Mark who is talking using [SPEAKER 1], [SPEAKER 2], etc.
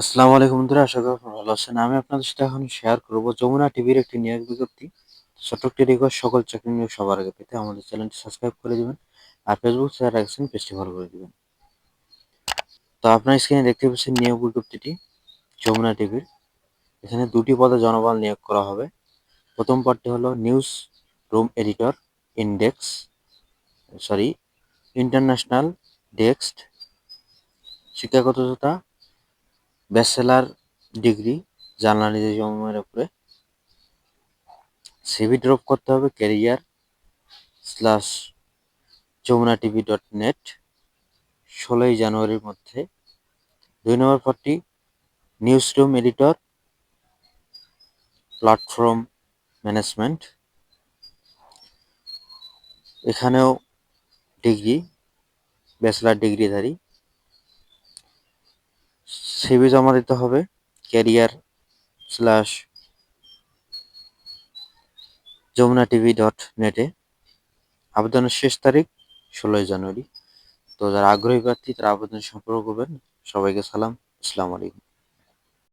[SPEAKER 1] আসসালামু আলাইকুম বন্ধুরা, আশা করি আপনারা ভালো আছেন। আমি আপনাদের সাথে এখন শেয়ার করব যমুনা টিভির একটি নিয়োগ বিজ্ঞপ্তি। ছোট্ট একটি সকল চাকরি নিয়োগ সবার আগে পেতে আমাদের চ্যানেলটি সাবস্ক্রাইব করে দিবেন আর ফেসবুক শেয়ার রাখছেন পেজটি ফলো করে দিবেন। তো আপনার স্ক্রিনে দেখতে পাচ্ছেন নিয়োগ বিজ্ঞপ্তিটি, যমুনা টিভির। এখানে দুটি পদে জনবল নিয়োগ করা হবে। প্রথম পদটি হলো news room editor, index sorry international desk, শিক্ষাগত যোগ্যতা ব্যাচেলার ডিগ্রি জার্নালিজমের উপরে। সিভি ড্রপ করতে হবে career slash Jamuna TV dot net ষোলোই জানুয়ারির মধ্যে। দুই নম্বর পদটি news room editor platform management এখানেও ডিগ্রি ব্যাচেলার ডিগ্রিধারী সিভি জমা দিতে হবে career slash Jamuna TV dot নেটে আবেদনের শেষ তারিখ ষোলোই জানুয়ারি। তো যারা আগ্রহী প্রার্থী, তারা আবেদন সম্পর্ক করবেন। সবাইকে সালাম। আসসালামু আলাইকুম।